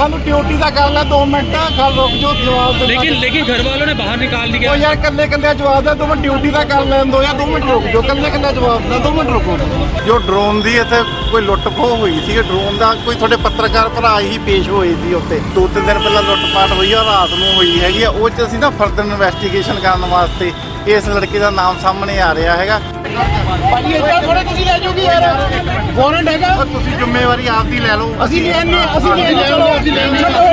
ਸਾਨੂੰ ਡਿਊਟੀ ਦਾ ਕਰ ਲੈ 2 ਮਿੰਟ ਖਲ ਰੁਕ ਜੋ ਜਵਾਬ ਦੇ लेकिन लेकिन घर वालों ने बाहर निकाल दिया ਉਹ ਯਾਰ ਕੱਲੇ ਕੱਲੇ ਜਵਾਬ ਦੇ 2 ਮਿੰਟ ਡਿਊਟੀ ਦਾ ਕਰ ਲੈਣ ਦੋ ਜਾਂ 2 ਮਿੰਟ ਰੁਕ ਜਾਓ ਕੱਲੇ ਕੱਲੇ ਜਵਾਬ ਦਾ 2 ਮਿੰਟ ਰੁਕੋ ਜੋ ਡਰੋਨ ਦੀ ਇੱਥੇ ਕੋਈ ਲੁੱਟ ਖੋਹ ਹੋਈ ਸੀ ਡਰੋਨ ਦਾ ਕੋਈ ਤੁਹਾਡੇ ਪੱਤਰਕਾਰ ਭਰਾ ਹੀ ਪੇਸ਼ ਹੋਏ ਸੀ ਉੱਤੇ ਦੋ ਤਿੰਨ ਦਿਨ ਪਹਿਲਾਂ ਲੁੱਟ ਪਾਟ ਹੋਈ ਆ ਰਾਤ ਨੂੰ ਹੋਈ ਹੈਗੀ ਆ ਉਹ ਚ ਅਸੀਂ ਨਾ ਫਰਦਰ ਇਨਵੈਸਟੀਗੇਸ਼ਨ ਕਰਨ ਵਾਸਤੇ ਇਸ ਲੜਕੇ ਦਾ ਨਾਮ ਸਾਹਮਣੇ ਆ ਰਿਹਾ ਹੈਗਾ ਭਾਜੀ ਇੱਦਾਂ ਥੋੜੇ ਤੁਸੀਂ ਲੈ ਜਾਓਗੇ ਯਾਰ ਵਾਰੰਟ ਹੈਗਾ? ਉਹ ਤੁਸੀਂ ਜ਼ਿੰਮੇਵਾਰੀ ਆਪਦੀ ਲੈ ਲਓ। ਅਸੀਂ ਆਨੇ ਅਸੀਂ ਆਨੇ ਚਲੋ ਅਸੀਂ ਲੈ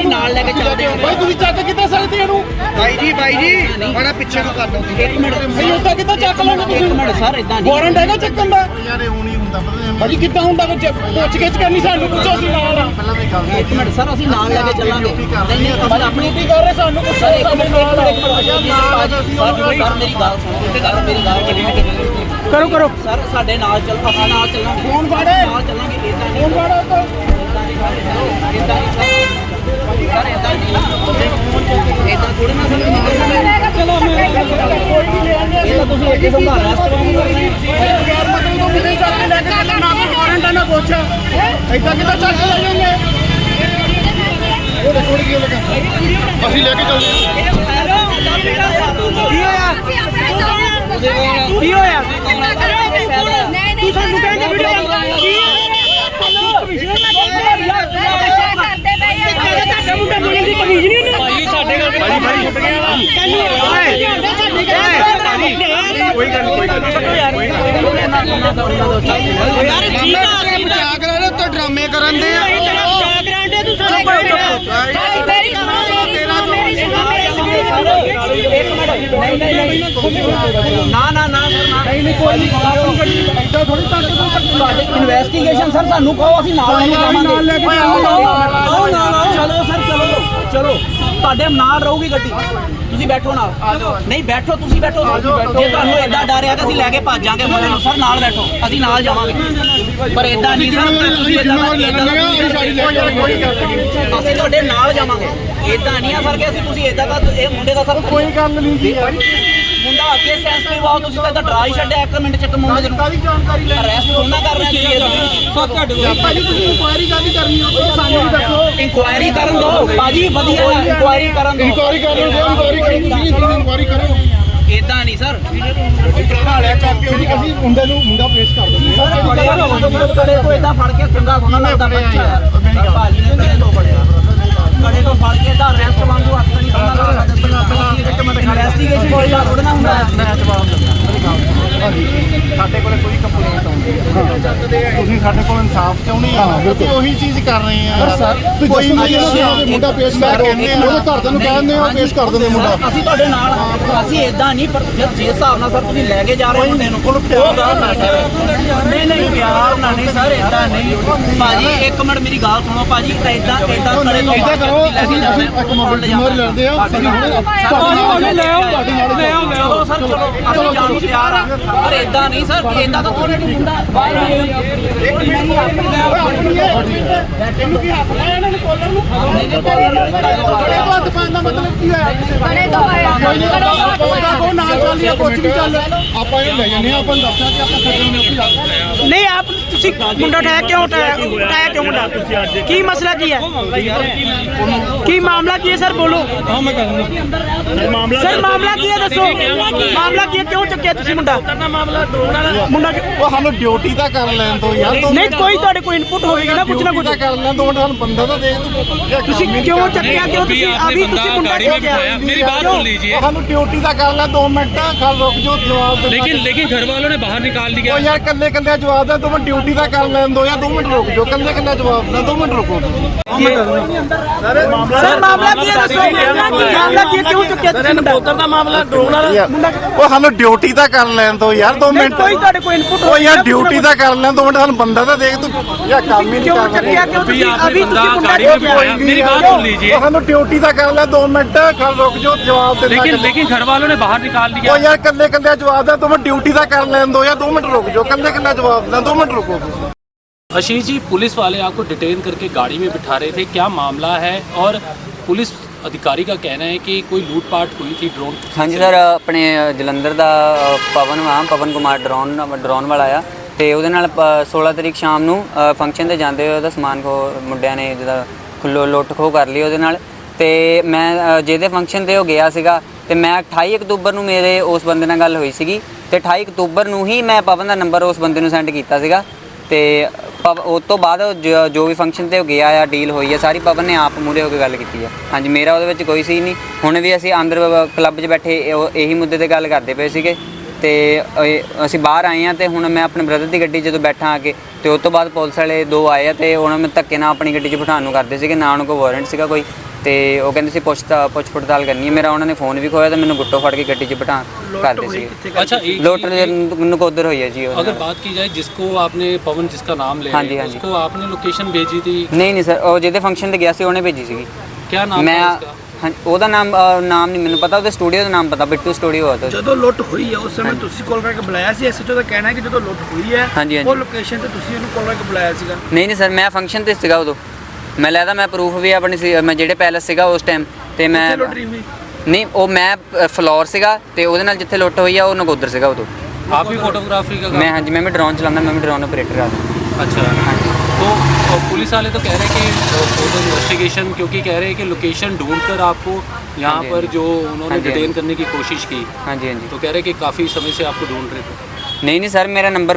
ਨਾਲ ਲੈ ਕੇ ਚੱਲਦੇ ਹਾਂ। ਭਾਈ ਤੁਸੀਂ ਚੱਕ ਕਿੱਦਾਂ ਸਕਦੇ ਇਹਨੂੰ? ਬਾਈ ਜੀ ਬਾਈ ਜੀ ਬੜਾ ਪਿੱਛੇ ਨੂੰ ਕਰ ਲਓ। ਇੱਕ ਮਿੰਟ। ਨਹੀਂ ਉੱਦਾਂ ਕਿੱਦਾਂ ਚੱਕ ਲਓਗੇ ਤੁਸੀਂ? ਇੱਕ ਮਿੰਟ ਸਰ ਇਦਾਂ ਨਹੀਂ। ਵਾਰੰਟ ਹੈਗਾ ਚੱਕਣ ਦਾ? ਯਾਰ ਇਹ ਹੁਣ ਹੀ ਹੁੰਦਾ ਪਤਾ ਭਾਜੀ ਕਿੱਦਾਂ ਹੁੰਦਾ ਵਿੱਚ? ਪੁੱਛ ਗਿੱਛ ਕਰਨੀ ਸਾਨੂੰ ਪੁੱਛੋ ਅਸੀਂ ਨਾਲ ਪਹਿਲਾਂ ਵੀ ਗੱਲ ਇੱਕ ਮਿੰਟ ਸਰ ਅਸੀਂ ਨਾਲ ਲੈ ਕੇ ਚੱਲਾਂਗੇ। ਨਹੀਂ ਨਹੀਂ ਭਾਜੀ ਆਪਣੀ ਡਿਊਟੀ ਕਰ ਰਹੇ ਸਾਨੂੰ ਪੁੱਛੋ ਇੱਕ ਮਿੰਟ ਨਾਲ ਆ। ਸਰ ਮੇਰੀ ਗੱਲ ਸੁਣੋ ਸਰ ਮੇਰੀ ਗੱਲ ਕਰੋ ਕਰੋ ਸਰ ਸਾਡੇ ਨਾਲ ਚੱਲ ਆਪਾਂ ਨਾਲ ਚੱਲਾਂਗੇ ਫੋਨ ਫੜੇ ਨਾਲ ਚੱਲਾਂਗੇ ਇਦਾਂ ਨਹੀਂ ਫੋਨ ਫੜੋ ਤਾਂ ਇਦਾਂ ਨਹੀਂ ਸਰ ਇਦਾਂ ਨਹੀਂ ਇਦਾਂ ਥੋੜੀ ਨਾ ਸਰ ਚਲੋ ਮੈਂ ਇਹ ਤਾਂ ਤੁਸੀਂ ਇੱਕ ਕਿਸਮ ਦਾ ਰੈਸਟ ਯਾਰ ਮਤਲਬ ਤੋਂ ਨਹੀਂ ਚੱਕ ਕੇ ਲੈ ਕੇ ਚੱਲੇ ਨਾ ਕੋਈ ਵਾਰੰਟ ਆ ਨਾ ਕੁਛ ਏਦਾਂ ਕਿੱਦਾਂ ਚੱਕ ਕੇ ਲੈ ਜਾਓਗੇ ਉਹ ਦੇਖੋ ਕੀ ਲੱਗਾ ਅਸੀਂ ਲੈ ਕੇ ਚੱਲਦੇ ਕੀ ਹੋਇਆ ਕੀ ਹੋਇਆ ਤੂੰ ਸਾਨੂੰ ਕਹਿੰਦੇ ਵੀਡੀਓ ਕੀ ਕਮਿਸ਼ਨਰ ਮੈਂ ਕਰਦੇ ਪਏ ਆ ਤੁਹਾਡਾ ਮੁੰਡਾ ਦੁਨੀਆ ਦੀ ਕਮਿਸ਼ਨ ਹੀ ਨਹੀਂ ਭਾਈ ਸਾਡੇ ਕਰਕੇ ਭਾਈ ਭਾਈ ਛੁੱਟ ਗਿਆ ਵਾ ਕੋਈ ਗੱਲ ਕੋਈ ਗੱਲ ਯਾਰ ਠੀਕ ਆ ਅਸੀਂ ਮਜ਼ਾਕ ਲੈ ਰਹੇ ਹੋ, ਤੂੰ ਡਰਾਮੇ ਕਰਨ ਦੇ ਆ ਚੁੱਪ, ਚੁੱਪ, ਚੁੱਪ। ਨਾ ਨਾ ਨਾ ਨਹੀਂ ਨਹੀਂ ਕੋਈ ਨਹੀਂ ਥੋੜੀ ਇਨਵੈਸਟੀਗੇਸ਼ਨ ਸਰ ਸਾਨੂੰ ਕਹੋ ਅਸੀਂ ਨਾਲ ਕੇ ਜਾਵਾਂਗੇ। ਨਾਲ ਲੈ ਕੇ ਆਓ ਨਾਲ ਆਓ ਚਲੋ ਸਰ ਚਲੋ ਚਲੋ। ਤੁਹਾਡੇ ਨਾਲ ਰਹੂਗੀ ਗੱਡੀ। ਤੁਸੀਂ ਬੈਠੋ ਨਾਲ। ਨਹੀਂ ਬੈਠੋ ਤੁਸੀਂ ਬੈਠੋ ਜੇ ਤੁਹਾਨੂੰ ਐਡਾ ਡਰ ਆ ਕਿ ਅਸੀਂ ਲੈ ਕੇ ਭੱਜ ਜਾਾਂਗੇ ਮੁੰਡੇ ਨੂੰ। ਸਰ ਨਾਲ ਬੈਠੋ। ਅਸੀਂ ਨਾਲ ਜਾਵਾਂਗੇ। ਪਰ ਐਡਾ ਨਹੀਂ ਸਰ ਤੁਸੀਂ ਐਡਾ ਅਸੀਂ ਤੁਹਾਡੇ ਨਾਲ ਜਾਵਾਂਗੇ। ਐਡਾ ਨਹੀਂ ਆ ਸਰ ਕਿ ਅਸੀਂ ਤੁਸੀਂ ਐਡਾ ਦਾ ਇਹ ਮੁੰਡੇ ਦਾ ਸਰ ਕੋਈ ਗੱਲ ਨਹੀਂ ਜੀ। ਮੁੰਡਾ ਅੱਗੇ ਸੈਂਸਿਟਿਵ ਆਓ ਤੁਸੀਂ ਤਾਂ ਡਰਾ ਹੀ ਛੱਡਿਆ ਇੱਕ ਮਿੰਟ ਚ ਮੁੰਡੇ ਨੂੰ। ਕਾਦੀ ਜਾਣਕਾਰੀ ਲੈ ਅਰੈਸਟ ਹੋਣਾ ਕਰਨਾ ਜੀ ਇਹਦਾ ਸਭ ਤੁਹਾਡੇ ਭਾਜੀ ਤੁਸੀਂ ਇਨਕੁਆਇਰੀ ਕਾਦੀ ਕਰਨੀ ਹੋ ਸਾਨੂੰ ਵੀ ਦੱਸੋ। ਇਨਕੁਆਇਰੀ ਕਰਨ ਦੋ ਬਾਜੀ ਵਧੀਆ ਇਨਕੁਆਇਰੀ ਕਰਨ ਦੋ ਇਨਕੁਆਇਰੀ ਕਰ ਲਓ ਇਨਕੁਆਇਰੀ ਕਰੋ ਤੁਸੀਂ ਇਨਕੁਆਇਰੀ ਕਰੋ। ਇਦਾਂ ਨਹੀਂ ਸਰ। ਅਸੀਂ ਮੁੰਡੇ ਨੂੰ ਮੁੰਡਾ ਪੇਸ਼ ਕਰ ਦਿੰਦੇ ਸਰ ਕੜੇ ਤੋਂ ਇਦਾਂ ਫੜ ਕੇ ਚੰਗਾ ਸੋਨਾ ਲੱਗਦਾ ਬੱਚਾ ਹੈ। ਭਾਜੀ ਨੇ ਕੜੇ ਤੋਂ ਫੜਿਆ। ਕੜੇ ਤੋਂ ਫੜ ਕੇ ਦਾ ਅਰੈਸਟ ਵਾਂਗੂ ਹੱਥ ਨਹੀਂ ਸੋਨਾ ਲੱਗਦਾ ਇਨਵੈਸਟੀਗੇਸ਼ਨ ਕੋਈ ਦਾ ਥੋੜਾ ਨਾ ਹੁੰਦਾ। ਹੈ ਸਾਡੇ ਕੋਲੇ ਕੋਈ ਕੰਪਲੇਂਟ ਆਉਂਦੀ ਹੈ। ਤੁਸੀਂ ਸਾਡੇ ਕੋਲ ਇਨਸਾਫ ਚਾਹੁੰਦੇ ਆ ਅਸੀਂ ਉਹੀ ਚੀਜ਼ ਕਰ ਰਹੇ ਆ ਸਰ ਕੋਈ ਨਹੀਂ ਮੁੰਡਾ ਪੇਸ਼ ਕਰ ਦਿਓ। ਉਹਦੇ ਘਰਦਿਆਂ ਨੂੰ ਕਹਿੰਦੇ ਆ ਪੇਸ਼ ਕਰ ਦਿੰਦੇ ਮੁੰਡਾ। ਅਸੀਂ ਤੁਹਾਡੇ ਨਾਲ। ਅਸੀਂ ਇਦਾਂ ਨਹੀਂ ਪਰ ਜੇ ਹਿਸਾਬ ਨਾਲ ਸਰ ਤੁਸੀਂ ਲੈ ਕੇ ਜਾ ਰਹੇ ਹੋ ਮੁੰਡੇ ਨੂੰ ਉਹ ਗੱਲ ਨਾ ਸਰ। ਨਹੀਂ ਨਹੀਂ ਪਿਆਰ ਨਾਲ ਨਹੀਂ ਸਰ ਇਦਾਂ ਨਹੀਂ। ਭਾਜੀ ਇੱਕ ਮਿੰਟ ਮੇਰੀ ਗੱਲ ਸੁਣੋ ਭਾਜੀ ਤਾਂ ਇਦਾਂ ਇਦਾਂ ਕਰੇ ਤੋਂ ਇਦਾਂ ਕਰੋ ਅਸੀਂ ਅਸੀਂ ਇੱਕ ਮੋਬਾਈਲ ਜ਼ਿੰਮੇਵਾਰੀ ਲੈਂਦੇ ਆ ਅਸੀਂ ਹੁਣੇ ਲੈ ਆਓ ਲੈ ਆਓ ਲੈ ਆਓ ਸਰ ਚਲੋ ਅਸੀਂ ਜਾਣ ਨੂੰ ਤਿਆਰ ਆ। ਪਰ ਇਦਾਂ ਨਹੀਂ ਸਰ ਇਦਾਂ ਤਾਂ ਕੋਈ ਨਹੀਂ ਹੁੰਦਾ। ਬਾਹਰ ਇਹਨੂੰ ਕੀ ਹੱਥ ਲਾਇਆ ਇਹਨਾਂ ਨੇ ਕੋਲਰ ਨੂੰ ਬੜੇ ਤੋਂ ਹੱਥ ਪਾਉਣ ਦਾ ਮਤਲਬ ਕੀ ਹੋਇਆ? ਬੜੇ ਤੋਂ ਆਇਆ ਕੋਈ ਨਹੀਂ ਆਪਾਂ ਕੋ ਨਾਲ ਚੱਲ ਜਾਂ ਕੁਝ ਵੀ ਚੱਲ ਆਪਾਂ ਇਹਨੂੰ ਲੈ ਜਾਂਦੇ ਆ ਆਪਾਂ ਦੱਸਿਆ ਕਿ ਆਪਾਂ ਸੱਜਣ ਨੇ ਉੱਥੇ ਜਾ ਨਹੀਂ ਆਪ ਤੁਸੀਂ ਮੁੰਡਾ ਉਠਾਇਆ ਕਿਉਂ ਉਠਾਇਆ? ਕਿਉਂ ਮੁੰਡਾ? ਕੀ ਮਸਲਾ ਕੀ ਹੈ? ਕੀ ਮਾਮਲਾ ਕੀ ਹੈ ਸਰ? ਬੋਲੋ। ਹਾਂ ਮੈਂ ਕਹੂੰਗਾ ਸਰ ਮਾਮਲਾ ਕੀ ਹੈ? ਦੱਸੋ। ਮਾਮਲਾ ਕੀ ਹੈ? ਕਿਉਂ ਚੱਕਿਆ ਤੁਸੀਂ ਮੁੰਡਾ? ਮੁੰਡਾ ਕਿ- ਉਹ ਸਾਨੂੰ ਡਿਊਟੀ ਤਾਂ ਕਰ ਲੈਣ ਦੋ ਯਾਰ ਦੋ ਨਹੀਂ ਕੋਈ ਤੁਹਾਡੇ ਕੋਈ ਇਨਪੁਟ ਹੋਵੇਗੀ ਨਾ ਕੁਝ ਨਾ ਕੁਝ ਤਾਂ ਕਰ ਲੈਣ ਦੋ ਮਿੰਟ ਸਾਨੂੰ ਬੰਦਾ ਤਾਂ ਦੇਖ ਤੂੰ ਤੁਸੀਂ ਕਿਉਂ ਚੱਕਿਆ ਕਿਉਂ अभी ਤੁਸੀਂ आपने ਅਭੀ बंदा ਤੁਸੀਂ ਮੁੰਡਾ गाड़ी में ਕਿਉਂ बिठाया मेरी बात सुन लीजिए ਉਹ ਸਾਨੂੰ ਡਿਊਟੀ ਤਾਂ ਕਰ ਲੈ 2 ਮਿੰਟ ਖਲ ਰੁਕ ਜੋ ਜਵਾਬ ਦੇ लेकिन लेकिन घर वालों ने बाहर निकाल ਉਹ दिया ਯਾਰ ਕੱਲੇ ਕੱਲੇ ਜਵਾਬ ਦੇ ਦੋ ਮਿੰਟ ਡਿਊਟੀ ਤਾਂ ਕਰ ਲੈਣ ਦੋ ਜਾਂ 2 ਮਿੰਟ ਰੁਕ ਜਾਓ ਕੱਲੇ ਕੱਲੇ ਜਵਾਬ ਦਾ 2 ਮਿੰਟ ਰੁਕੋ ਸਰ ਮਾਮਲਾ ਕੀ ਹੈ ਦੱਸੋ ਮਾਮਲਾ ਕੀ ਹੈ ਕਿਉਂ ਚੱਕਿਆ ਤੁਸੀਂ ਮੁੰਡਾ ਦਾ ਮਾਮਲਾ ਡਰੋਨ ਵਾਲਾ ਉਹ ਸਾਨੂੰ ਡਿਊਟੀ ਤਾਂ ਕਰ ਲੈਣ ਦੋ ਯਾਰ 2 ਨਹੀਂ ਮਿੰਟ ਕੋਈ ਤੁਹਾਡੇ ਕੋਈ ਇਨਪੁਟ ਉਹ ਯਾਰ ਡਿਊਟੀ ਤਾਂ ਕਰ ਲੈਣ ਦੋ ਮਿੰਟ ਸਾਨੂੰ ਬੰਦਾ ਤਾਂ ਦੇਖ ਤੂੰ ਯਾਰ ਕੰਮ ਹੀ ਨਹੀਂ ਕਿਉਂ ਕਰ ਚੱਕਿਆ ਕਿਉਂ अभी ਤੁਸੀਂ आपने ਅਭੀ बंदा ਤੁਸੀਂ ਮੁੰਡਾ गाड़ी ਕਿਉਂ में बिठाया मेरी बात सुन लीजिए ਉਹ ਸਾਨੂੰ ਡਿਊਟੀ ਤਾਂ ਕਰ ਲੈ 2 ਮਿੰਟ ਖਲ ਰੁਕ ਜਾਓ ਜਵਾਬ ਦੇ लेकिन लेकिन घर वालों ने बाहर निकाल ਉਹ दिया ਯਾਰ ਕੱਲੇ ਕੱਲੇ ਜਵਾਬ ਦਾ ਦੋ ਮਿੰਟ ਡਿਊਟੀ ਤਾਂ ਕਰ ਲੈਣ ਦੋ ਜਾਂ 2 ਮਿੰਟ ਰੁਕ ਜਾਓ ਕੱਲੇ ਕੱਲੇ ਜਵਾਬ ਦਾ 2 ਮਿੰਟ ਰੁਕੋ ਤੁਸੀਂ आशीष जी पुलिस वाले आपको डिटेन करके गाड़ी में बिठा रहे थे क्या मामला है और पुलिस ਅਧਿਕਾਰੀ ਦਾ ਕਹਿਣਾ ਹੈ ਕਿ ਕੋਈ ਲੂਟਪਾਟ ਹੋਈ ਸੀ ਡਰੋਨ ਹਾਂਜੀ ਸਰ, ਆਪਣੇ ਜਲੰਧਰ ਦਾ ਪਵਨ ਵਾਂ, ਪਵਨ ਕੁਮਾਰ ਡਰੋਨ ਡਰੋਨ ਵਾਲਾ ਆ। ਤੇ ਉਹਦੇ ਨਾਲ 16 ਤਰੀਕ ਸ਼ਾਮ ਨੂੰ ਫੰਕਸ਼ਨ ਤੇ ਜਾਂਦੇ ਹੋਏ ਉਹਦਾ ਸਮਾਨ ਕੋ ਮੁੰਡਿਆਂ ਨੇ ਜਿਹਦਾ ਖੁੱਲੋ ਲੁੱਟ ਖੋ ਕਰ ਲਈ ਉਹਦੇ ਨਾਲ। ਤੇ ਮੈਂ ਜਿਹਦੇ ਫੰਕਸ਼ਨ ਤੇ ਉਹ ਗਿਆ ਸੀਗਾ, ਤੇ ਮੈਂ 28 ਅਕਤੂਬਰ ਨੂੰ ਮੇਰੇ ਉਸ ਬੰਦੇ ਨਾਲ ਗੱਲ ਹੋਈ ਸੀਗੀ। ਤੇ 28 ਅਕਤੂਬਰ ਨੂੰ ਹੀ ਮੈਂ ਪਵਨ ਦਾ ਨੰਬਰ ਉਸ ਬੰਦੇ ਨੂੰ ਸੈਂਡ ਕੀਤਾ ਸੀਗਾ। ਤੇ ਪਵ ਉਹ ਤੋਂ ਬਾਅਦ ਜ- ਜੋ ਵੀ ਫੰਕਸ਼ਨ ਤੇ ਉਹ ਗਿਆ ਆ ਡੀਲ ਹੋਈ ਆ, ਸਾਰੀ ਪਵਨ ਨੇ ਆਪ ਮੂਰੇ ਹੋ ਕੇ ਗੱਲ ਕੀਤੀ ਆ। ਹਾਂਜੀ, ਮੇਰਾ ਉਹਦੇ ਵਿੱਚ ਕੋਈ ਸੀ ਨਹੀਂ। ਹੁਣ ਵੀ ਅਸੀਂ ਅੰਦਰ ਕਲੱਬ 'ਚ ਬੈਠੇ, ਇਹ- ਇਹੀ ਮੁੱਦੇ ਤੇ ਗੱਲ ਕਰਦੇ ਪਏ ਸੀਗੇ। ਤੇ ਇਹ- ਅਸੀਂ ਬਾਹਰ ਆਏ ਆ ਤੇ ਹੁਣ ਮੈਂ ਆਪਣੇ ਬ੍ਰਦਰ ਦੀ ਗੱਡੀ 'ਚ ਜਦੋਂ ਬੈਠਾ ਆ ਕੇ, ਤੇ ਉਸ ਤੋਂ ਬਾਅਦ ਪੁਲਿਸ ਵਾਲੇ ਦੋ ਆਏ ਆ ਤੇ ਉਹਨਾਂ ਨੂੰ ਧੱਕੇ ਨਾਲ ਆਪਣੀ ਗੱਡੀ 'ਚ ਬਿਠਾਉਣ ਨੂੰ ਕਰਦੇ ਸੀਗੇ, ਨਾ ਉਹਨਾਂ ਕੋਲ ਵਾਰੰਟ ਸੀਗਾ ਕੋਈ। ਤੇ ਉਹ ਕਹਿੰਦੇ ਸੀ ਪੁੱਛ ਤਾ- ਪੁੱਛ ਪੜਤਾਲ ਕਰਨੀ ਹੈ ਮੇਰਾ ਉਹਨਾਂ ਨੇ ਫੋਨ ਵੀ ਖੋਇਆ ਤੇ ਮੈਨੂੰ ਗੁੱਟੋ ਫੜ ਕੇ ਗੱਡੀ 'ਚ ਬਿਠਾ ਕਰਦੇ ਸੀਗੇ अच्छा एक ਲੋਟ ਨਕੋਦਰ ਹੋਈ ਹੈ ਜੀ ਉਹ अगर बात की जाए जिसको आपने पवन जिसका नाम ले हाँ रहे जी, हैं, हाँ जी। उसको आपने लोकेशन भेजी थी ਨਹੀਂ ਨਹੀਂ ਸਰ ਉਹ ਜਿਹਦੇ ਫੰਕਸ਼ਨ ਤੇ ਗਿਆ ਸੀ ਉਹਨੇ ਭੇਜੀ ਸੀਗੀ क्या नाम ਮੈਂ था उसका ਹਾਂ ਉਹਦਾ ਨਾਮ ਅ, ਨਾਮ ਨਹੀਂ ਮੈਨੂੰ ਪਤਾ ਉਹਦੇ ਸਟੂਡੀਓ ਦਾ ਨਾਮ ਪਤਾ ਬਿੱਟੂ ਸਟੂਡੀਓ ਆ ਤਾਂ ਜਦੋਂ ਲੁੱਟ ਹੋਈ ਹੈ ਉਸ ਸਮੇਂ ਤੁਸੀਂ ਕਾਲ ਕਰਕੇ ਬੁਲਾਇਆ ਸੀ ਐਸਐਚਓ ਦਾ ਕਹਿਣਾ ਹੈ ਕਿ ਜਦੋਂ ਲੁੱਟ ਹੋਈ ਹੈ ਹਾਂਜੀ, ਹਾਂਜੀ। ਉਹ ਲੋਕੇਸ਼ਨ ਤੇ ਤੁਸੀਂ ਉਹਨੂੰ ਕਾਲ ਕਰਕੇ ਬੁਲਾਇਆ ਸੀਗਾ ਨਹੀਂ ਨਹੀਂ ਸਰ ਮੈਂ ਫੰਕਸ਼ਨ ਤੇ ਸੀਗਾ ਉਦੋਂ ਮੈਂ ਲੈਦਾ ਮੈਂ ਪ੍ਰੂਫ ਵੀ ਆਪਣੀ ਸੀ ਮੈਂ ਜਿਹੜੇ ਪੈਲਸ ਸੀਗਾ ਉਸ ਟਾਈਮ ਤੇ ਮੈਂ ਕਿੱਥੇ ਲੁੱਟ ਰਹੀ ਹੋਈ ਨਹੀਂ ਉਹ ਮੈਂ ਅ, ਫਲੋਰ ਸੀਗਾ ਤੇ ਉਹਦੇ ਨਾਲ ਜਿੱਥੇ ਲੁੱਟ ਹੋਈ ਆ ਉਹ ਨਗੋਦਰ ਸੀਗਾ ਉਦੋਂ आप भी फोटोग्राफी का काम ਮੈਂ ਹਾਂਜੀ ਮੈਂ ਵੀ ਡਰੋਨ ਚਲਾਉਂਦਾ ਮੈਂ ਵੀ ਡਰੋਨ ਆਪਰੇਟਰ ਆ अच्छा तो अ, पुलिस वाले तो कह रहे हैं कि फर्दर इन्वेस्टिगेशन क्योंकि कह रहे हैं कि लोकेशन ढूंढकर आपको यहाँ हाँ जी, पर हाँ जो उन्होंने हाँ जी, हाँ डिटेन जी। करने की कोशिश की ਹਾਂਜੀ ਹਾਂਜੀ तो कह रहे हैं कि काफ़ी समय से आपको ढूंढ रहे थे ਨਹੀਂ ਨਹੀਂ ਸਰ ਮੇਰਾ ਨੰਬਰ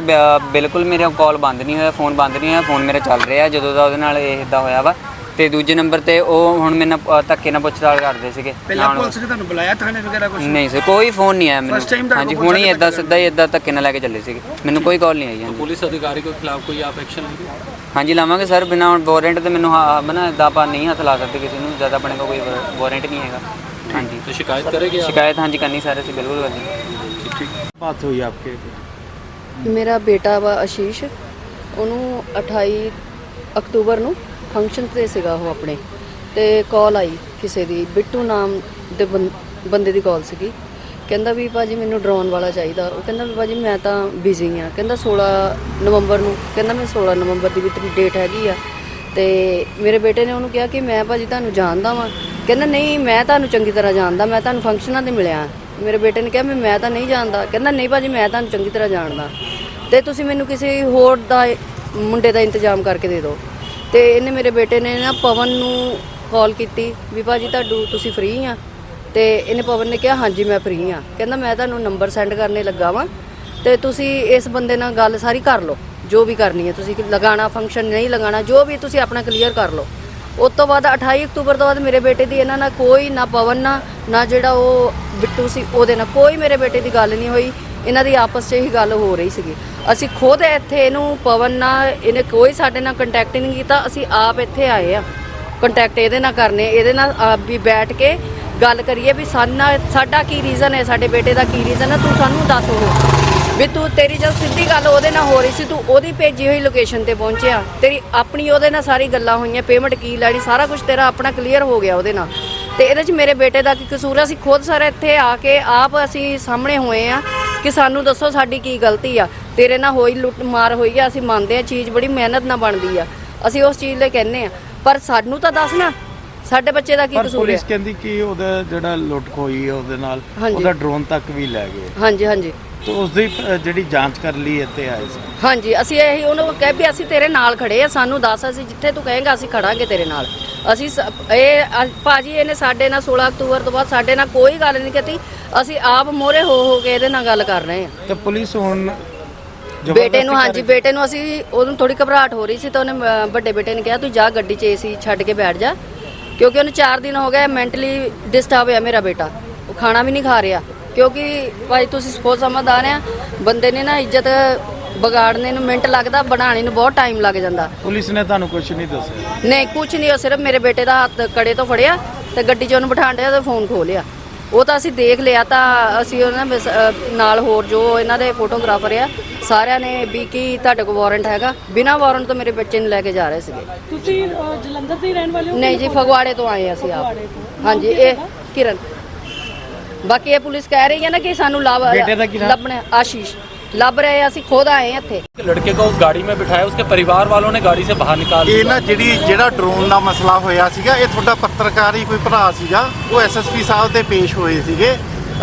ਬਿਲਕੁਲ ਮੇਰਾ ਕਾਲ ਬੰਦ ਨਹੀਂ ਹੋਇਆ ਫੋਨ ਬੰਦ ਨਹੀਂ ਹੋਇਆ ਫੋਨ ਮੇਰਾ ਚੱਲ ਰਿਹਾ ਜਦੋਂ ਦਾ ਉਹਦੇ ਨਾਲ ਇਹ ਇਦਾਂ ਹੋਇਆ ਵਾ ਤੇ ਦੂਜੇ ਨੰਬਰ ਤੇ ਉਹ ਹੁਣ ਮੇਰੇ ਨਾਲ ਅ, ਧੱਕੇ ਨਾਲ ਪੁੱਛਤਾਲ ਕਰਦੇ ਸੀਗੇ ਪਹਿਲਾਂ ਨਾਲ- ਪੁਲਿਸ ਨੇ ਤੁਹਾਨੂੰ ਬੁਲਾਇਆ ਥਾਣੇ ਵਗੈਰਾ ਕੁਝ ਨਹੀਂ ਸਰ ਕੋਈ ਫੋਨ ਨਹੀਂ ਆਇਆ First time ਮੈਨੂੰ ਤੁਹਾਡੇ ਹਾਂਜੀ ਕੋਲ ਹੁਣ ਹੀ ਸਾਡੇ ਇਦਾਂ ਤੱਕ ਸਿੱਧਾ ਹੀ ਇਦਾਂ ਧੱਕੇ ਨਾਲ ਲੈ ਕੇ ਚੱਲੇ ਸੀਗੇ ਮੈਨੂੰ ਕੋਈ ਕਾਲ ਨਹੀਂ ਆਈ तो ਹਾਂਜੀ पुलिस अधिकारी के खिलाफ कोई आप एक्शन लेंगे ਹਾਂਜੀ ਲਾਵਾਂਗੇ ਸਰ ਬਿਨਾ ਵਾਰੰਟ ਤੇ ਮੈਨੂੰ ਹਾਂ ਬਣਾ ਇਦਾਂ ਆਪਾਂ ਨਹੀਂ ਹੱਥ ਲਾ ਸਕਦੇ ਕਿਸੇ ਨੂੰ ਜਦ ਆਪਣੇ ਕੋਲ ਕੋਈ ਵਾਰੰਟ ਨਹੀਂ ਹੈਗਾ ਹਾਂਜੀ तो शिकायत करेंगे आप ਸ਼ਿਕਾਇਤ ਹਾਂਜੀ ਕਰਨੀ ਸਰ ਅਸੀਂ ਬਿਲਕੁਲ ਕਰਨੀ ਬਾਤ ਹੋਈ ਆਪਕੇ ਮੇਰਾ ਬੇਟਾ ਵਾ ਆਸ਼ੀਸ਼ ਉਹਨੂੰ 28 ਅਕਤੂਬਰ ਨੂੰ ਫੰਕਸ਼ਨ ਤੇ ਸੀਗਾ ਉਹ ਆਪਣੇ, ਤੇ ਕਾਲ ਆਈ ਕਿਸੇ ਦੀ, ਬਿੱਟੂ ਨਾਮ ਦੇ ਬੰ- ਬੰਦੇ ਦੀ ਕਾਲ ਸੀਗੀ। ਕਹਿੰਦਾ ਵੀ ਭਾਜੀ ਮੈਨੂੰ ਡਰੋਨ ਵਾਲਾ ਚਾਹੀਦਾ। ਉਹ ਕਹਿੰਦਾ ਵੀ ਭਾਜੀ ਮੈਂ ਤਾਂ ਬਿਜ਼ੀ ਆ। ਕਹਿੰਦਾ 16 ਨਵੰਬਰ ਨੂੰ, ਕਹਿੰਦਾ ਮੈਂ 16 ਨਵੰਬਰ ਦੀ ਵੀ ਤੇਰੀ ਡੇਟ ਹੈਗੀ ਆ। ਤੇ ਮੇਰੇ ਬੇਟੇ ਨੇ ਉਹਨੂੰ ਕਿਹਾ ਕਿ ਮੈਂ ਭਾਜੀ ਤੁਹਾਨੂੰ ਜਾਣਦਾ ਵਾਂ। ਕਹਿੰਦਾ ਨਹੀਂ, ਮੈਂ ਤੁਹਾਨੂੰ ਚੰਗੀ ਤਰ੍ਹਾਂ ਜਾਣਦਾ, ਮੈਂ ਤੁਹਾਨੂੰ ਫੰਕਸ਼ਨਾਂ ਤੇ ਮਿਲਿਆ। ਮੇਰੇ ਬੇਟੇ ਨੇ ਕਿਹਾ ਵੀ ਮੈਂ ਤਾਂ ਨਹੀਂ ਜਾਣਦਾ। ਕਹਿੰਦਾ, ਨਹੀਂ ਭਾਜੀ, ਮੈਂ ਤੁਹਾਨੂੰ ਚੰਗੀ ਤਰ੍ਹਾਂ ਜਾਣਦਾ। ਤੇ ਤੁਸੀਂ ਮੈਨੂੰ ਕਿਸੇ ਹੋਰ ਦਾ, ਮੁੰਡੇ ਦਾ ਇੰਤਜ਼ਾਮ ਕਰਕੇ ਦੇ ਦਿਓ। ਤੇ ਇਹਨੇ ਮੇਰੇ ਬੇਟੇ ਨੇ ਨਾ ਪਵਨ ਨੂੰ ਕਾਲ ਕੀਤੀ ਵੀ ਭਾਜੀ, ਤੁਹਾਡੂ ਤੁਸੀਂ ਫ੍ਰੀ ਆ। ਤੇ ਇਹਨੇ ਪਵਨ ਨੇ ਕਿਹਾ, ਹਾਂਜੀ, ਮੈਂ ਫ੍ਰੀ ਆ। ਕਹਿੰਦਾ, ਮੈਂ ਤੁਹਾਨੂੰ ਨੰਬਰ ਸੈਂਡ ਕਰਨੇ ਲੱਗਾ ਵਾਂ। ਤੇ ਤੁਸੀਂ ਇਸ ਬੰਦੇ ਨਾਲ ਗੱਲ ਸਾਰੀ ਕਰ ਲਓ। ਜੋ ਵੀ ਕਰਨੀ ਹੈ ਤੁਸੀਂ ਲਗਾਣਾ ਫੰਕਸ਼ਨ ਨਹੀਂ ਲਗਾਣਾ ਜੋ ਵੀ ਤੁਸੀਂ ਆਪਣਾ ਕਲੀਅਰ ਕਰ ਲਓ। ਉਸ ਤੋਂ ਬਾਅਦ 28 ਅਕਤੂਬਰ ਤੋਂ ਬਾਅਦ ਮੇਰੇ ਬੇਟੇ ਦੀ ਇਹਨਾਂ ਨਾਲ ਕੋਈ ਨਾ ਪਵਨ ਨਾਲ, ਨਾ ਜਿਹੜਾ ਉਹ ਬਿੱਟੂ ਸੀ, ਉਹਦੇ ਨਾਲ ਕੋਈ ਮੇਰੇ ਬੇਟੇ ਦੀ ਗੱਲ ਨਹੀਂ ਹੋਈ। ਇਹਨਾਂ ਦੀ ਆਪਸ 'ਚ ਹੀ ਗੱਲ ਹੋ ਰਹੀ ਸੀਗੀ। ਅਸੀਂ ਖੁਦ ਇੱਥੇ ਇਹਨੂੰ, ਪਵਨ ਨਾਲ ਇਹਨੇ ਕੋਈ ਸਾਡੇ ਨਾਲ ਕੰਟੈਕਟ ਨਹੀਂ ਕੀਤਾ। ਅਸੀਂ ਆਪ ਇੱਥੇ ਆਏ ਆ। ਕੰਟੈਕਟ ਇਹਦੇ ਨਾਲ ਕਰਨੇ, ਇਹਦੇ ਨਾਲ ਵੀ ਬੈਠ ਕੇ ਗੱਲ ਕਰੀਏ ਵੀ ਸਾਡਾ ਸਾਡਾ ਕੀ ਰੀਜ਼ਨ ਹੈ, ਸਾਡੇ ਬੇਟੇ ਦਾ ਕੀ ਰੀਜ਼ਨ ਹੈ, ਤੂੰ ਸਾਨੂੰ ਦੱਸ ਉਹ। ਵੀ ਤੂੰ ਤੇਰੀ ਜਦ ਸਿੱਧੀ ਗੱਲ ਉਹਦੇ ਨਾਲ ਹੋ ਰਹੀ ਸੀ ਤੂੰ ਉਹਦੀ ਭੇਜੀ ਹੋਈ ਲੋਕੇਸ਼ਨ ਤੇ ਪਹੁੰਚਿਆ। ਤੇਰੀ ਆਪਣੀ ਉਹਦੇ ਨਾਲ ਸਾਰੀ ਗੱਲਾਂ ਹੋਈਆਂ ਪੇਮੈਂਟ ਕੀ ਲੈਣੀ ਸਾਰਾ ਕੁਝ ਤੇਰਾ ਆਪਣਾ ਕਲੀਅਰ ਹੋ ਗਿਆ ਉਹਦੇ ਨਾਲ। ਤੇ ਇਹਦੇ 'ਚ ਮੇਰੇ ਬੇਟੇ ਦਾ ਕੀ ਕਸੂਰ ਆ? ਅਸੀਂ ਖੁਦ ਸਾਰੇ ਇੱਥੇ ਆ ਕੇ ਆਪ ਅਸੀਂ ਸਾਹਮਣੇ ਹੋਏ ਆ ਕਿ ਸਾਨੂੰ ਦੱਸੋ ਸਾਡੀ ਕੀ ਗਲਤੀ ਆ। ਤੇਰੇ ਨਾਲ ਹੋਈ ਲੁੱਟ ਮਾਰ ਹੋਈ ਆ ਅਸੀਂ ਮੰਨਦੇ ਆ ਚੀਜ਼ ਬੜੀ ਮਿਹਨਤ ਨਾਲ ਬਣਦੀ ਆ। ਅਸੀਂ ਉਸ ਚੀਜ਼ ਲਈ ਕਹਿੰਨੇ ਆ। ਪਰ ਸਾਨੂੰ ਤਾਂ ਦੱਸ ਨਾ ਸਾਡੇ ਬੱਚੇ ਦਾ ਕੀ ਪਰ ਕਸੂਰ ਪੁਲਿਸ ਹੈ ਕਹਿੰਦੀ ਕਿ ਉਹਦਾ ਜਿਹੜਾ ਲੁੱਟ ਖੋਈ ਉਹਦੇ ਨਾਲ। ਉਹਦਾ ਡਰੋਨ ਤੱਕ ਵੀ ਲੈ ਗਏ। ਹਾਂਜੀ ਹਾਂਜੀ। ਤੇ ਉਸ ਦੀ ਅ, ਜਿਹੜੀ ਜਾਂਚ ਕਰ ਲਈ ਇੱਥੇ ਆਏ ਸੀ। ਹਾਂਜੀ ਅਸੀਂ ਇਹੀ ਉਹਨੂੰ ਕਹਿ ਵੀ ਅਸੀਂ ਤੇਰੇ ਨਾਲ ਖੜੇ ਆ ਸਾਨੂੰ ਦੱਸ ਅਸੀਂ ਜਿੱਥੇ ਤੂੰ ਕਹੇਂਗਾ ਅਸੀਂ ਖੜਾਂਗੇ ਤੇਰੇ ਨਾਲ। ਅਸੀਂ ਸ- ਇਹ ਅ- ਭਾਜੀ ਇਹਨੇ ਸਾਡੇ ਨਾਲ 16 ਅਕਤੂਬਰ ਤੋਂ ਬਾਅਦ ਸਾਡੇ ਨਾਲ ਕੋਈ ਗੱਲ ਨਹੀਂ ਕੀਤੀ। ਅਸੀਂ ਆਪ ਮੋਰੇ ਹੋ ਹੋ ਕੇ ਇਹਦੇ ਨਾਲ ਗੱਲ ਕਰ ਰਹੇ ਹਾਂ। ਤੇ ਪੁਲਿਸ ਹੁਣ ਬੇਟੇ ਨੂੰ ਹਾਂਜੀ ਬੇਟੇ ਨੂੰ ਅਸੀਂ ਉਹਨੂੰ ਥੋੜੀ ਘਬਰਾਹਟ ਹੋ ਰਹੀ ਸੀ ਤਾਂ ਉਹਨੇ ਅ, ਵੱਡੇ ਬੇਟੇ ਨੇ ਕਿਹਾ ਤੂੰ ਜਾ ਗੱਡੀ 'ਚ ਏਸੀ ਛੱਡ ਕੇ ਬੈਠ ਜਾ। ਕਿਉਂਕਿ ਉਹਨੂੰ 4 ਦਿਨ ਹੋ ਗਏ ਮੈਂਟਲੀ ਡਿਸਟਰਬ ਹੋਇਆ ਮੇਰਾ ਬੇਟਾ। ਉਹ ਖਾਣਾ ਵੀ ਨਹੀਂ ਖਾ ਰਿਹਾ। ਕਿਉਂਕਿ ਭਾਈ ਤੁਸੀਂ ਸਪੋਜ਼ ਸਮਝਦਾਰ ਆ ਬੰਦੇ ਨੇ ਨਾ ਇੱਜ਼ਤ ਵਿਗਾੜਨੇ ਨੂੰ ਮਿੰਟ ਲੱਗਦਾ ਬਣਾਉਣੇ ਨੂੰ ਬਹੁਤ ਟਾਈਮ ਲੱਗ ਜਾਂਦਾ। ਪੁਲਿਸ ਨੇ ਤੁਹਾਨੂੰ ਕੁਝ ਨਹੀਂ ਦੱਸਿਆ? ਨਹੀਂ ਕੁਝ ਨਹੀਂ ਉਹ ਸਿਰਫ ਮੇਰੇ ਬੇਟੇ ਦਾ ਹੱਥ ਕੜੇ ਤੋਂ ਫੜਿਆ ਤੇ ਗੱਡੀ 'ਚ ਉਹਨੂੰ ਬਿਠਾਣ ਡਿਆ ਤੇ ਫੋਨ ਖੋਹ ਲਿਆ ਉਹ ਤਾਂ ਅਸੀਂ ਦੇਖ ਲਿਆ ਤਾਂ ਅਸੀਂ ਉਹਨਾਂ ਨਾਲ ਹੋਰ ਜੋ ਇਹਨਾਂ ਦੇ ਫੋਟੋਗ੍ਰਾਫਰ ਆ ਸਾਰਿਆਂ ਨੇ ਵੀ ਕੀ ਤੁਹਾਡੇ ਕੋਲ ਵਾਰੰਟ ਹੈਗਾ? ਬਿਨਾਂ ਵਾਰੰਟ ਤੋਂ ਮੇਰੇ ਬੱਚੇ ਨੂੰ ਲੈ ਕੇ ਜਾ ਰਹੇ ਸੀਗੇ। ਤੁਸੀਂ ਅਹ, ਜਲੰਧਰ ਦੇ ਹੀ ਰਹਿਣ ਵਾਲੇ ਹੋ ਨਹੀਂ ਜੀ ਫਗਵਾੜੇ ਤੋਂ ਆਏ ਅਸੀਂ ਆਪ। ਹਾਂਜੀ ਇਹ ਕਿਰਨ। ਬਾਕੀ ਇਹ ਪੁਲਿਸ ਕਹਿ ਰਹੀ ਹੈ ਨਾ ਕਿ ਸਾਨੂੰ ਲੱਭ ਬੇਟੇ ਦਾ ਕੀ ਨਾਮ? ਲੱਭਣਾ ਆਸ਼ੀਸ਼ ਲੱਭ ਰਹੇ ਆ, ਅਸੀਂ ਖੁਦ ਆਏ ਹਾਂ ਇੱਥੇ लड़के को गाड़ी में बिठाया उसके परिवार वालों ने गाड़ी से बाहर निकाल ਇਹ दिया ਨਾ ਜਿਹੜੀ ਜਿਹੜਾ ਡਰੋਨ ਦਾ ਮਸਲਾ ਹੋਇਆ ਸੀਗਾ ਇਹ ਤੁਹਾਡਾ ਪੱਤਰਕਾਰ ਹੀ ਕੋਈ ਭਰਾ ਸੀਗਾ ਉਹ ਐਸਐਸਪੀ ਸਾਹਿਬ ਦੇ ਪੇਸ਼ ਹੋਏ ਸੀਗੇ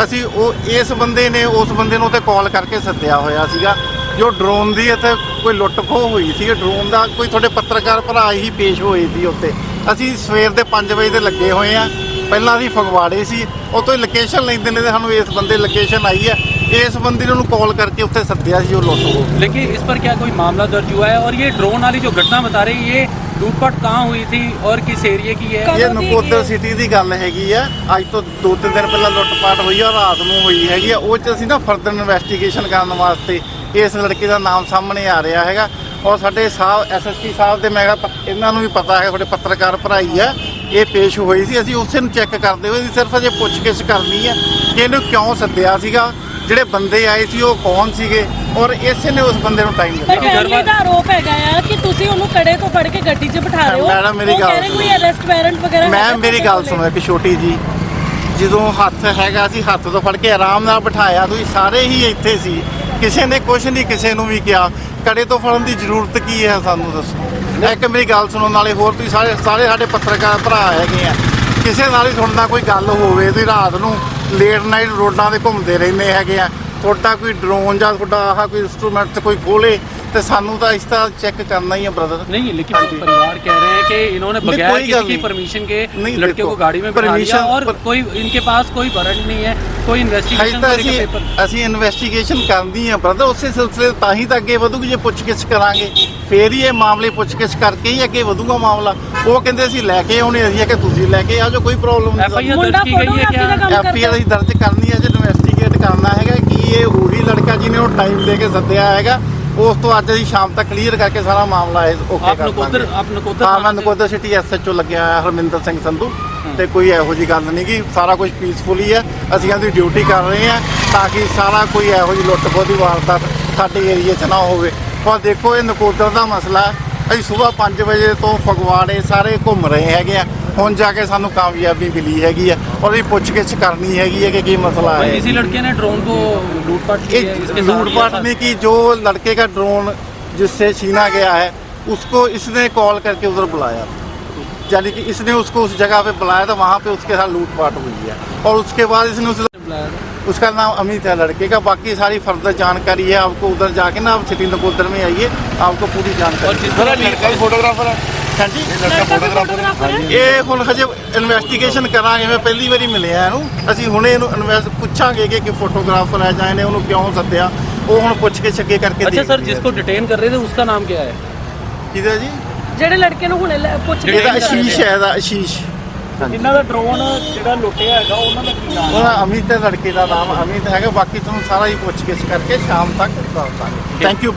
ਅਸੀਂ ਉਹ ਇਸ ਬੰਦੇ ਨੇ ਉਸ ਬੰਦੇ ਨੂੰ ਤੇ ਕਾਲ ਕਰਕੇ ਸੱਦਿਆ ਹੋਇਆ ਸੀਗਾ ਜੋ ਡਰੋਨ ਦੀ ਇੱਥੇ ਕੋਈ ਲੁੱਟ ਖੋਹ ਹੋਈ ਸੀ ਡਰੋਨ ਦਾ ਕੋਈ ਤੁਹਾਡੇ ਪੱਤਰਕਾਰ ਭਰਾ ਹੀ ਪੇਸ਼ ਹੋਏ ਸੀ ਉੱਤੇ ਅਸੀਂ ਸਵੇਰ ਦੇ 5 ਵਜੇ ਦੇ ਲੱਗੇ ਹੋਏ ਆ ਪਹਿਲਾਂ ਅਸੀਂ ਫਗਵਾੜੇ ਸੀ ਉਤੋਂ ਹੀ ਲੋਕੇਸ਼ਨ ਲੈਂਦੇ ਨੇ ਤੇ ਸਾਨੂੰ ਇਸ ਬੰਦੇ ਲੋਕੇਸ਼ਨ ਆਈ ਹੈ ਇਸ ਬੰਦੇ ਨੇ ਉਹਨੂੰ ਕਾਲ ਕਰਕੇ ਉੱਥੇ ਸੱਦਿਆ ਸੀ ਉਹ ਲੁੱਟ ਹੋ ਗਈ लेकिन इस पर क्या कोई मामला दर्ज हुआ है और ये ड्रोन वाली जो घटना बता रही है ये लूटपाट कहाँ हुई थी और किस एरिए की है ਇਹ ਨਕੋਦਰ ਸਿਟੀ ਦੀ ਗੱਲ ਹੈਗੀ ਆ ਅੱਜ ਤੋਂ ਦੋ ਤਿੰਨ ਦਿਨ ਪਹਿਲਾਂ ਲੁੱਟਪਾਟ ਹੋਈ ਆ ਰਾਤ ਨੂੰ ਹੋਈ ਹੈਗੀ ਆ ਉਹ ਚ ਅਸੀਂ ਨਾ ਫਰਦਰ ਇਨਵੈਸਟੀਗੇਸ਼ਨ ਕਰਨ ਵਾਸਤੇ ਇਸ ਲੜਕੇ ਦਾ ਨਾਮ ਸਾਹਮਣੇ ਆ ਰਿਹਾ ਹੈਗਾ ਔਰ ਸਾਡੇ ਸਾਹਿਬ ਐਸਐਸਪੀ ਸਾਹਿਬ ਦੇ ਮੈਂ ਕਿਹਾ ਇਹਨਾਂ ਨੂੰ ਵੀ ਪਤਾ ਹੈ ਤੁਹਾਡੇ ਪੱਤਰਕਾਰ ਭਰਾਈ ਆ ਇਹ ਪੇਸ਼ ਹੋਈ ਸੀ। ਅਸੀਂ ਉਸੇ ਨੂੰ ਚੈੱਕ ਕਰਦੇ ਹੋਏ ਸਿਰਫ ਅਜੇ ਪੁੱਛਗਿੱਛ ਕਰਨੀ ਆ ਕਿ ਇਹਨੂੰ ਕਿਉਂ ਸੱਦਿਆ ਸੀਗਾ ਜਿਹੜੇ ਬੰਦੇ ਆਏ ਸੀ ਉਹ ਕੌਣ ਸੀਗੇ? ਔਰ ਇਸੇ ਨੇ ਉਸ ਬੰਦੇ ਨੂੰ ਟਾਈਮ ਦਿੱਤਾ। ਫੈਮਿਲੀ ਦਾ ਆਰੋਪ ਹੈਗਾ ਆ ਕਿ ਤੁਸੀਂ ਉਹਨੂੰ ਕੜੇ ਤੋਂ ਫੜ ਕੇ ਗੱਡੀ 'ਚ ਬਿਠਾ ਰਹੇ ਹੋ। ਮੈਡਮ, ਮੇਰੀ ਗੱਲ ਕੋਈ ਅਰੈਸਟ ਵਾਰੰਟ ਵਗੈਰਾ ਹੈਗਾ ਮੈਂ ਮੇਰੀ ਗੱਲ ਸੁਣੋ ਇੱਕ ਛੋਟੀ ਜੀ। ਜਦੋਂ ਹੱਥ ਹੈਗਾ ਸੀ ਹੱਥ ਤੋਂ ਫੜ ਕੇ ਆਰਾਮ ਨਾਲ ਬਿਠਾਇਆ ਤੁਸੀਂ ਸਾਰੇ ਹੀ ਇੱਥੇ ਸੀ। ਕਿਸੇ ਨੇ ਕੁਝ ਨਹੀਂ ਕਿਸੇ ਨੂੰ ਵੀ ਕਿਹਾ ਕੜੇ ਤੋਂ ਫੜਨ ਦੀ ਜ਼ਰੂਰਤ ਕੀ ਹੈ ਸਾਨੂੰ ਦੱਸੋ ਇੱਕ ਮੇਰੀ ਗੱਲ ਸੁਣੋ ਨਾਲੇ ਹੋਰ ਤੁਸੀਂ ਸਾਰੇ ਸਾਰੇ ਸਾਡੇ ਪੱਤਰਕਾਰ ਭਰਾ ਹੈਗੇ ਆ ਕਿਸੇ ਨਾਲ ਹੀ ਤੁਹਾਡਾ ਕੋਈ ਗੱਲ ਹੋਵੇ ਤੁਸੀਂ ਰਾਤ ਨੂੰ ਲੇਟ ਨਾਈਟ ਰੋਡਾਂ ਤੇ ਘੁੰਮਦੇ ਰਹਿੰਦੇ ਹੈਗੇ ਆ ਤੁਹਾਡਾ ਕੋਈ ਡਰੋਨ ਜਾਂ ਤੁਹਾਡਾ ਆਹ ਕੋਈ ਇੰਸਟਰੂਮੈਂਟ ਕੋਈ ਖੋਲੇ ਤੇ ਸਾਨੂੰ ਤਾਂ ਇਸ ਤਰ੍ਹਾਂ ਚੈੱਕ ਕਰਨਾ ਹੀ ਹੈ ਬ੍ਰਦਰ नहीं लेकिन परिवार कह रहे हैं कि इन्होंने नहीं, बगैर कोई किसी गल की नहीं। परमिशन के नहीं, लड़के देखो, को गाड़ी में बिठा दिया permission- और पर- कोई इनके पास कोई वारंट नहीं है ਕੋਈ ਇਨਵੈਸਟੀਗੇਸ਼ਨ ਦਾ ਅਸੀਂ ਪੇਪਰ ਅਸੀਂ ਇਨਵੈਸਟੀਗੇਸ਼ਨ ਕਰਨੀ ਆ ਬ੍ਰਦਰ ਉਸੇ ਸਿਲਸਿਲੇ ਤਾਂ ਹੀ ਤਾਂ ਅੱਗੇ ਵਧੂ ਜੇ ਪੁੱਛਗਿੱਛ ਕਰਾਂਗੇ। ਫੇਰ ਹੀ ਇਹ ਮਾਮਲੇ ਪੁੱਛਗਿੱਛ ਕਰਕੇ ਹੀ ਅੱਗੇ ਵਧੂਗਾ ਮਾਮਲਾ। ਉਹ ਕਹਿੰਦੇ ਅਸੀਂ ਲੈ ਕੇ ਆਉਣੇ ਅਸੀਂ ਕਿ ਤੁਸੀਂ ਲੈ ਕੇ ਆ ਜਾਓ ਕੋਈ ਪ੍ਰੋਬਲਮ ਨਹੀਂ। ਐਫਆਈਆਰ ਦਰਜ ਕੀ ਗਈ ਹੈ ਕਿ ਐਫਆਈਆਰ ਅਸੀਂ ਦਰਜ ਕਰਨੀ ਹੈ ਜੇ ਇਨਵੈਸਟੀਗੇਟ ਕਰਨਾ ਹੈਗਾ ਕਿ ਇਹ ਉਹੀ ਲੜਕਾ ਜਿਹਨੇ ਉਹ ਟਾਈਮ ਦੇ ਕੇ ਸੱਦਿਆ ਹੈਗਾ ਉਸ ਤੋਂ ਅੱਜ ਅਸੀਂ ਸ਼ਾਮ ਤੱਕ ਕਲੀਅਰ ਕਰਕੇ ਸਾਰਾ ਮਾਮਲਾ ਓਕੇ ਕਰ ਦਾਂਗੇ ਆਪ ਨਕੋਦਰ ਆਪ ਨਕੋਦਰ ਹਾਂ ਮੈਂ ਨਕੋਦਰ ਸਿਟੀ ਐਸਐਚਓ ਲੱਗਿਆ ਹੋਇਆ ਹਰਮਿੰਦਰ ਸਿੰਘ ਸੰਧੂ। ਤੇ ਕੋਈ ਇਹੋ ਜੀ ਗੱਲ ਨਹੀਂ ਕਿ ਸਾਰਾ ਕੁਝ ਪੀਸਫੁਲੀ ਹੈ ਅਸੀਂ ਇਹਦੀ ਡਿਊਟੀ ਕਰ ਰਹੇ ਹਾਂ ਤਾਂ ਕਿ ਸਾਰਾ ਕੋਈ ਇਹੋ ਜੀ ਲੁੱਟ ਖੋਹ ਦੀ ਵਾਰਦਾਤ ਸਾਡੇ ਏਰੀਏ 'ਚ ਨਾ ਹੋਵੇ ਪਰ ਦੇਖੋ ਇਹ ਨਕੋਦਰ ਦਾ ਮਸਲਾ ਹੈ ਅਸੀਂ ਸਵੇਰ 5 ਵਜੇ ਤੋਂ ਫਗਵਾੜੇ ਸਾਰੇ ਘੁੰਮ ਰਹੇ ਹੈਗੇ ਆ ਹੁਣ ਜਾ ਕੇ ਸਾਨੂੰ ਕਾਮਯਾਬੀ ਮਿਲੀ ਹੈਗੀ ਹੈ ਔਰ ਇਹ ਪੁੱਛਗਿੱਛ ਕਰਨੀ ਹੈਗੀ ਹੈ ਕਿ ਕੀ ਮਸਲਾ भाई, ਹੈ इसी लड़के ने ड्रोन को लूटपाट की है इसके ये साथ लूटपाट लिया था। में की जो लड़के का ड्रोन जिससे छीना गया है उसको इसने कॉल करके उधर बुलाया यानी कि इसने उसको उस जगह पे बुलाया था वहाँ पे उसके साथ लूटपाट हुई है और उसके बाद इसने उस उसका नाम अमित है लड़के का बाकी सारी फर्दर जानकारी है आपको उधर जाके ना आप सिटी नकोदर में आइए आपको पूरी और जानकारी जिस तरह लड़का ਫੋਟੋਗ੍ਰਾਫਰ ਹੈ हाँ जी ਲੜਕਾ ਫੋਟੋਗ੍ਰਾਫਰ ਹੈ ਇਹ ਹੁਣ ਹਜੇ ਇਨਵੈਸਟੀਗੇਸ਼ਨ ਕਰਾਂਗੇ ਮੈਂ ਪਹਿਲੀ ਵਾਰੀ ਮਿਲਿਆ ਇਹਨੂੰ ਅਸੀਂ ਹੁਣੇ ਇਹਨੂੰ ਇਨਵੈਸਟ ਪੁੱਛਾਂਗੇ ਕਿ ਕਿ ਫੋਟੋਗ੍ਰਾਫਰ ਹੈ ਜਾਂ ਇਹਨੇ ਉਹਨੂੰ ਕਿਉਂ ਸੱਦਿਆ ਉਹ ਹੁਣ ਪੁੱਛ ਕੇ ਛੱਗੇ ਕਰਕੇ अच्छा सर ਦੇਖਦੇ ਆ। जिसको डिटेन कर रहे थे उसका नाम क्या है ਕਿਹਦਾ ਜੀ ਜਿਹੜੇ ਲੜਕੇ ਨੂੰ ਹੁਣੇ ਲੈ- ਪੁੱਛ ਕੇ ਇਹਦਾ ਆਸ਼ੀਸ਼ ਹੈ ਇਹਦਾ ਆਸ਼ੀਸ਼। ਇਹਨਾਂ ਦਾ ਡਰੋਨ ਜਿਹੜਾ ਲੁੱਟਿਆ ਹੈਗਾ ਉਹਨਾਂ ਦਾ ਕੀ ਨਾਮ ਉਹਦਾ ਅਮਿਤ ਹੈ ਲੜਕੇ ਦਾ ਨਾਮ ਅਮਿਤ ਹੈਗਾ। ਬਾਕੀ ਤੁਹਾਨੂੰ ਸਾਰਾ ਹੀ ਪੁੱਛ ਗਿੱਛ ਕਰਕੇ ਸ਼ਾਮ ਤੱਕ ਦੱਸ ਦਾਂਗੇ। Thank you